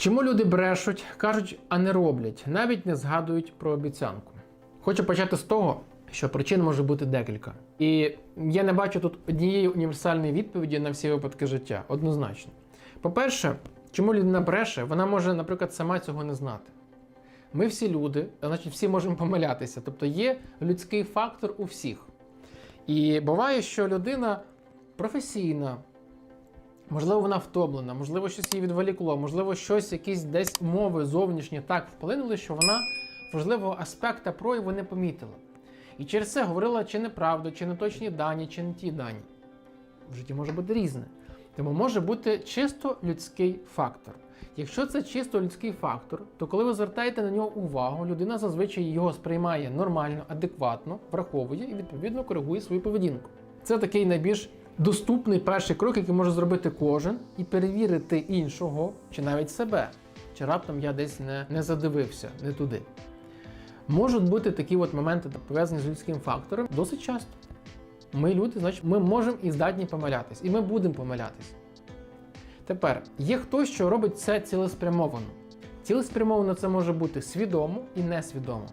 Чому люди брешуть, кажуть, а не роблять, навіть не згадують про обіцянку? Хочу почати з того, що причин може бути декілька. І я не бачу тут однієї універсальної відповіді на всі випадки життя, однозначно. По-перше, чому людина бреше, вона може, наприклад, сама цього не знати. Ми всі люди, значить, всі можемо помилятися. Тобто є людський фактор у всіх. І буває, що людина професійна, можливо, вона втомлена, можливо, щось її відволікло, можливо, щось, якісь десь умови зовнішні так вплинули, що вона важливого аспекта прояву не помітила. І через це говорила чи неправду, чи не точні дані, чи не ті дані. В житті може бути різне. Тому може бути чисто людський фактор. Якщо це чисто людський фактор, то коли ви звертаєте на нього увагу, людина зазвичай його сприймає нормально, адекватно, враховує і відповідно коригує свою поведінку. Це такий найбільш доступний перший крок, який може зробити кожен, і перевірити іншого чи навіть себе. Чи раптом я десь не, не задивився, не туди. Можуть бути такі от моменти, пов'язані з людським фактором, досить часто. Ми люди, значить, ми можемо і здатні помилятись, і ми будемо помилятись. Тепер є хтось, що робить це цілеспрямовано. Цілеспрямовано це може бути свідомо і несвідомо.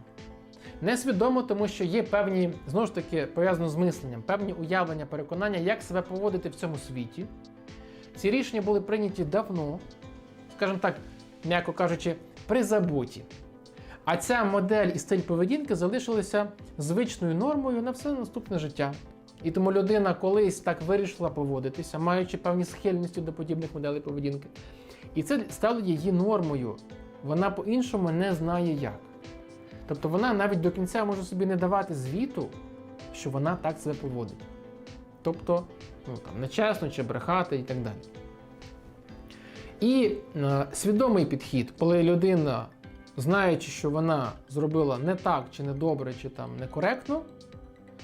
Несвідомо, тому що є певні, знову ж таки, пов'язано з мисленням, певні уявлення, переконання, як себе поводити в цьому світі. Ці рішення були прийняті давно, скажімо так, м'яко кажучи, призабуті. А ця модель і стиль поведінки залишилися звичною нормою на все наступне життя. І тому людина колись так вирішила поводитися, маючи певні схильності до подібних моделей поведінки. І це стало її нормою. Вона по-іншому не знає як. Тобто вона навіть до кінця може собі не давати звіту, що вона так себе поводить. Тобто, ну, там, нечесно чи брехати і так далі. І е, свідомий підхід, коли людина, знаючи, що вона зробила не так, чи не добре, чи там некоректно,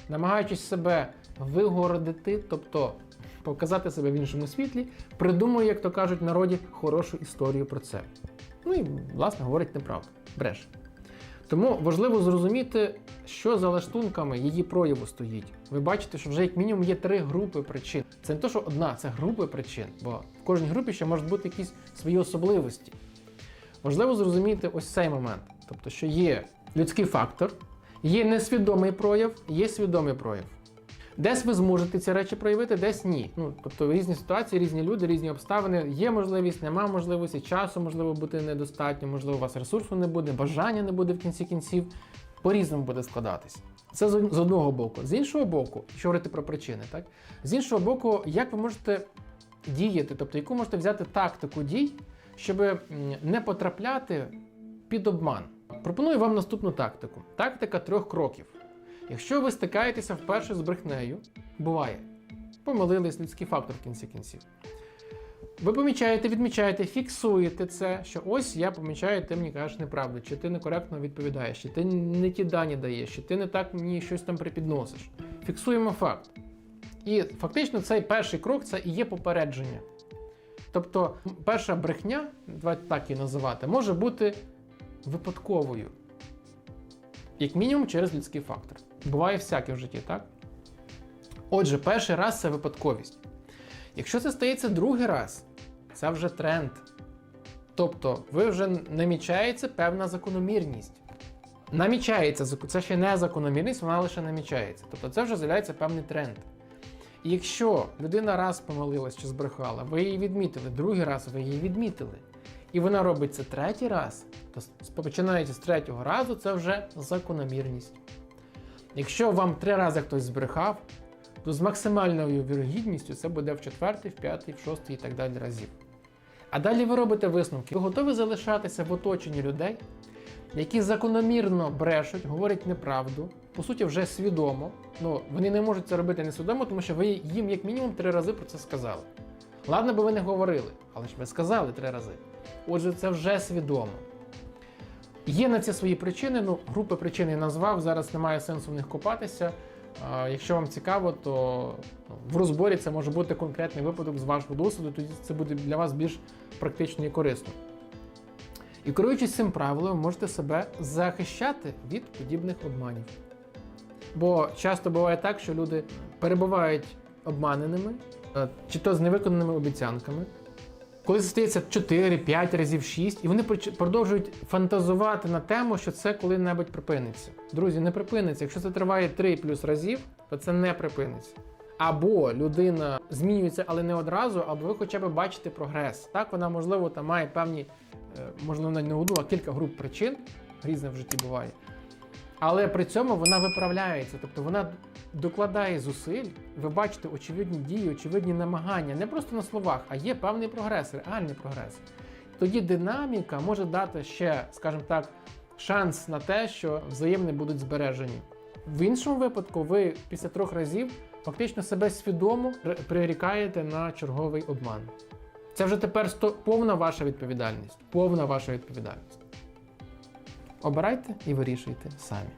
намагаючись себе вигородити, тобто показати себе в іншому світлі, придумує, як то кажуть народі, хорошу історію про це. Ну і, власне, говорить неправду, бреше. Тому важливо зрозуміти, що за лаштунками її прояву стоїть. Ви бачите, що вже як мінімум є три групи причин. Це не то, що одна, це групи причин, бо в кожній групі ще можуть бути якісь свої особливості. Важливо зрозуміти ось цей момент. Тобто, що є людський фактор, є несвідомий прояв, є свідомий прояв. Десь ви зможете ці речі проявити, десь ні. Ну, тобто різні ситуації, різні люди, різні обставини. Є можливість, нема можливості, часу можливо бути недостатньо, можливо, у вас ресурсу не буде, бажання не буде в кінці кінців. По-різному буде складатись. Це з одного боку. З іншого боку, якщо говорити про причини, так? З іншого боку, як ви можете діяти, тобто яку можете взяти тактику дій, щоб не потрапляти під обман. Пропоную вам наступну тактику: тактика трьох кроків. Якщо ви стикаєтеся вперше з брехнею, буває, помилились людський фактор в кінці кінців. Ви помічаєте, відмічаєте, фіксуєте це, що ось я помічаю, ти мені кажеш неправду, чи ти некоректно відповідаєш, чи ти не ті дані даєш, чи ти не так мені щось там припідносиш. Фіксуємо факт. І фактично цей перший крок це і є попередження. Тобто, перша брехня, давайте так її називати, може бути випадковою. Як мінімум через людський фактор. Буває всяке в житті, так? Отже, перший раз це випадковість. Якщо це стається другий раз, це вже тренд. Тобто, ви вже намічається певна закономірність. Намічається, це ще не закономірність, вона лише намічається. Тобто це вже з'являється певний тренд. І якщо людина раз помилилась чи збрехала, ви її відмітили, другий раз ви її відмітили, і вона робить це третій раз, то починаючи з третього разу, це вже закономірність. Якщо вам три рази хтось збрехав, то з максимальною вірогідністю це буде в четвертий, в п'ятий, в шостий і так далі разів. А далі ви робите висновки. Ви готові залишатися в оточенні людей, які закономірно брешуть, говорять неправду, по суті, вже свідомо. Ну, вони не можуть це робити несвідомо, тому що ви їм як мінімум три рази про це сказали. Ладно, би ви не говорили, але ж ви сказали три рази. Отже, це вже свідомо. Є на це свої причини. Ну, групи причин я назвав. Зараз немає сенсу в них копатися. Якщо вам цікаво, то ну, в розборі це може бути конкретний випадок з вашого досвіду, тоді це буде для вас більш практично і корисно. І керуючись цим правилом, можете себе захищати від подібних обманів. Бо часто буває так, що люди перебувають обманеними, чи то з невиконаними обіцянками, коли це стається 4, 5 разів 6, і вони продовжують фантазувати на тему, що це коли-небудь припиниться. Друзі, не припиниться. Якщо це триває 3 плюс разів, то це не припиниться. Або людина змінюється, але не одразу, або ви хоча б бачите прогрес. Так, вона, можливо, там має певні, е, можливо, не одну, а кілька груп причин, різне в житті буває. Але при цьому вона виправляється, тобто вона докладає зусиль, ви бачите очевидні дії, очевидні намагання, не просто на словах, а є певний прогрес, реальний прогрес. Тоді динаміка може дати ще, скажімо так, шанс на те, що взаємні будуть збережені. В іншому випадку, ви після трьох разів фактично себе свідомо прирікаєте на черговий обман. Це вже тепер сто- повна ваша відповідальність. Повна ваша відповідальність. Обирайте і вирішуйте самі.